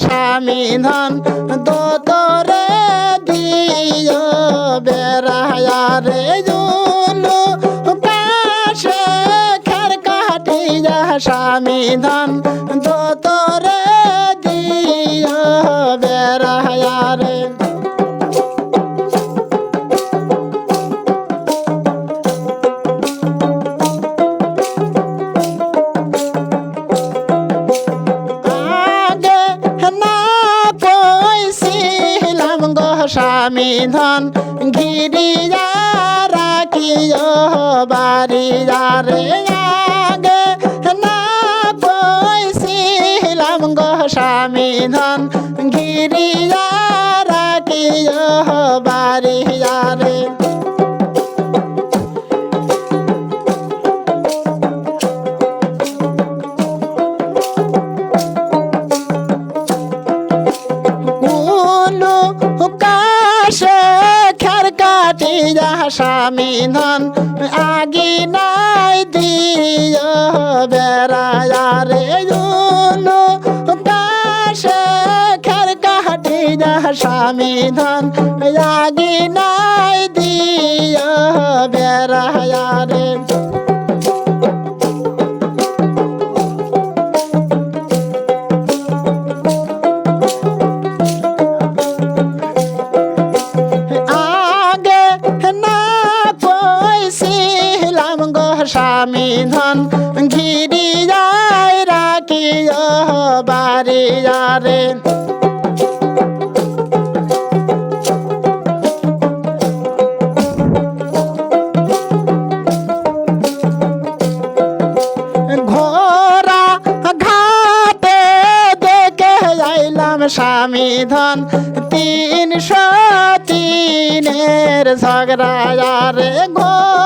স্বামী ধন দোতরে দিও বেড়ায়া রে উলু কাশে খের কাটিয়া স্বামী ধন স্বামী ধন ঘিরিয়া রাখিও বাড়িয়া রে আগে। না কইছিলাম গো স্বামী ধন ঘিরিয়া রাখিও স্বামী ধন আগি নাই দিও বেড়ায়া রে কাশে খের কাটিয়া স্বামী ধন আগি নাই স্বামী ধন ঘিরি যায় রাখিও বাড়িয়া রে ঘোরা ঘাটে দেখে আইলাম স্বামী ধন তিনশো তিনের ঝগড়া রে ঘোরা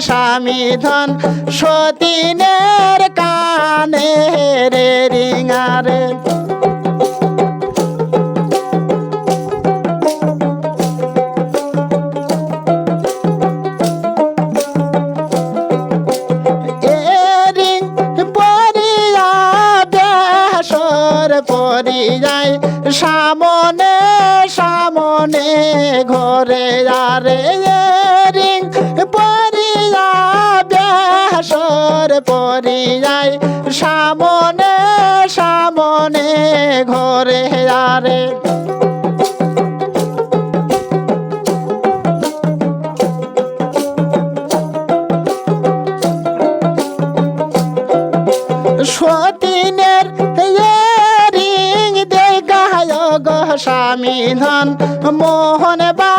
স্বামী ধন সতীনের বেসর পরিযায় সামনে সামনে ঘরে আরে। সতীনের রিং গো ধন, মোহন বা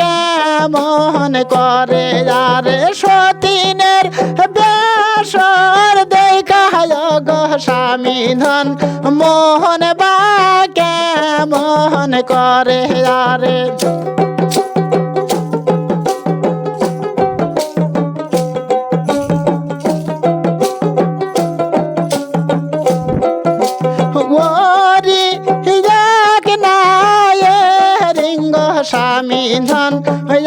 কেমন করে? আরে সতীনের বেসর দেখায় গো স্বামী ধন। মোহন বা কেমন করে রিঙ্গ স্বামী ধন। মাই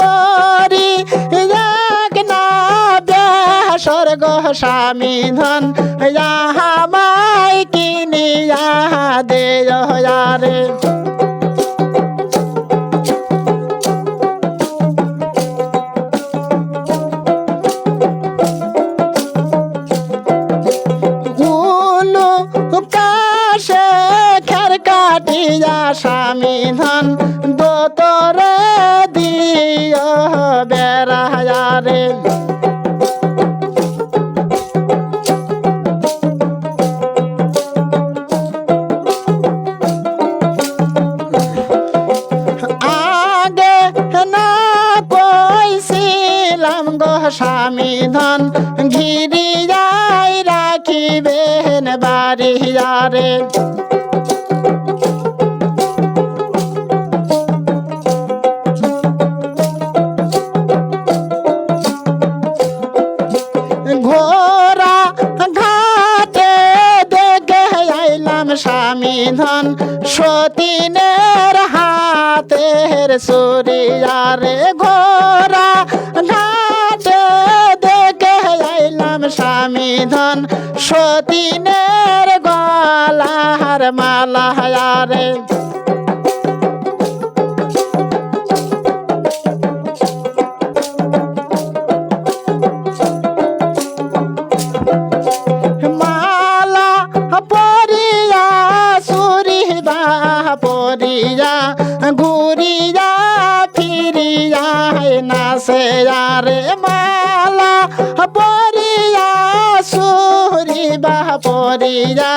ওরি স্বর্গ স্বামী ধন মাই কিনিয়া দে রে কাটিয়া স্বামী ধন দোতরে দিও বেড়ায়া রে স্বামী ধন ঘিরি যাই রাখিবেন বাড়িয়া ধন সতীনের হাতের সুরিয়ারে ঘোরা ঘাটে দেখে আইলাম স্বামী ধন সতীনের গলার মালা রে পরিয়া ঘুরিয়া ফিরিয়া না নাসে রে মালা পরিয়া সুরিবা পরিয়া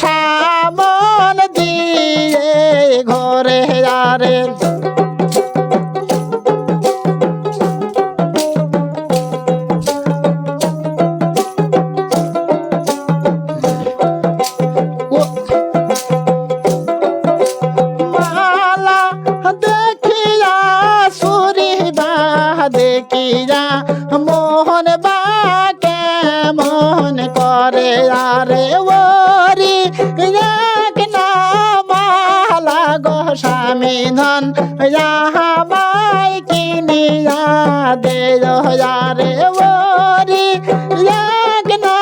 সামন দিয়ে ঘরে রে দেখিয়া মোহন বা কেমন করে আরে ওরি। এক না মালা গো স্বামী ধন মাই কিনিয়া দে রে ওরি। এক না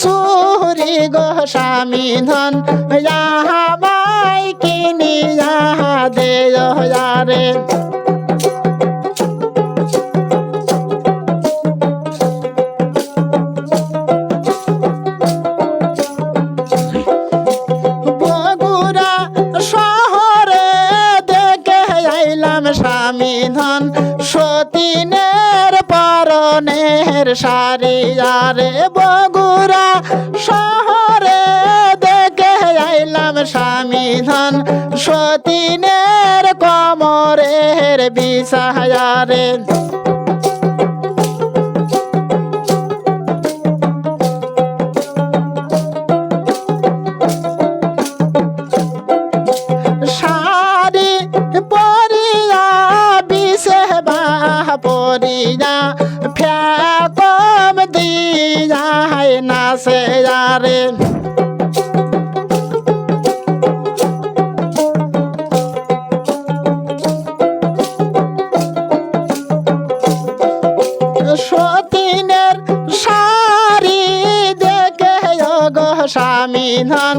সুরি গো স্বামী ধন মাই কিনিয়া দে রে। আরে বগুড়া শহরে দেখে আইলাম স্বামী ধন। সতীনের কমরের বিষায়ারে রে সতীনের শাড়ি দেখে স্বামী ধন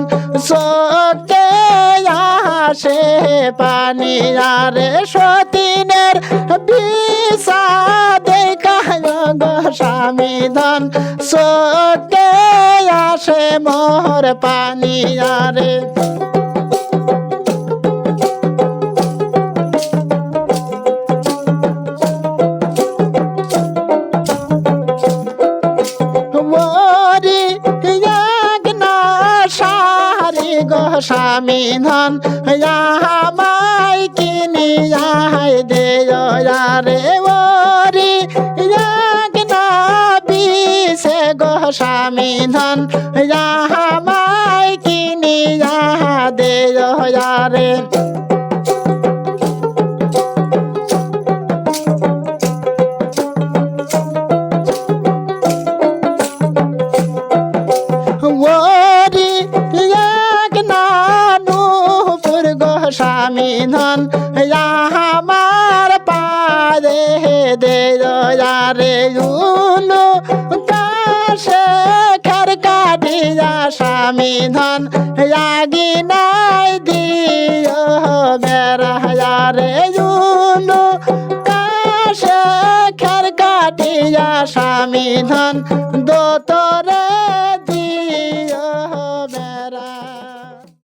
সোকে আসে পানি। আরে সতীনের গো স্বামী ধন সোকে আসে মোর পানি আরে। স্বামী ধন স্বামী ধন মাই কিনিয়া দে রে স্বামী ধন কাটিয়া স্বামী ধন আগি নাই দিও বেড়া রে উলু কাশে খের কাটিয়া স্বামী ধন দোতরে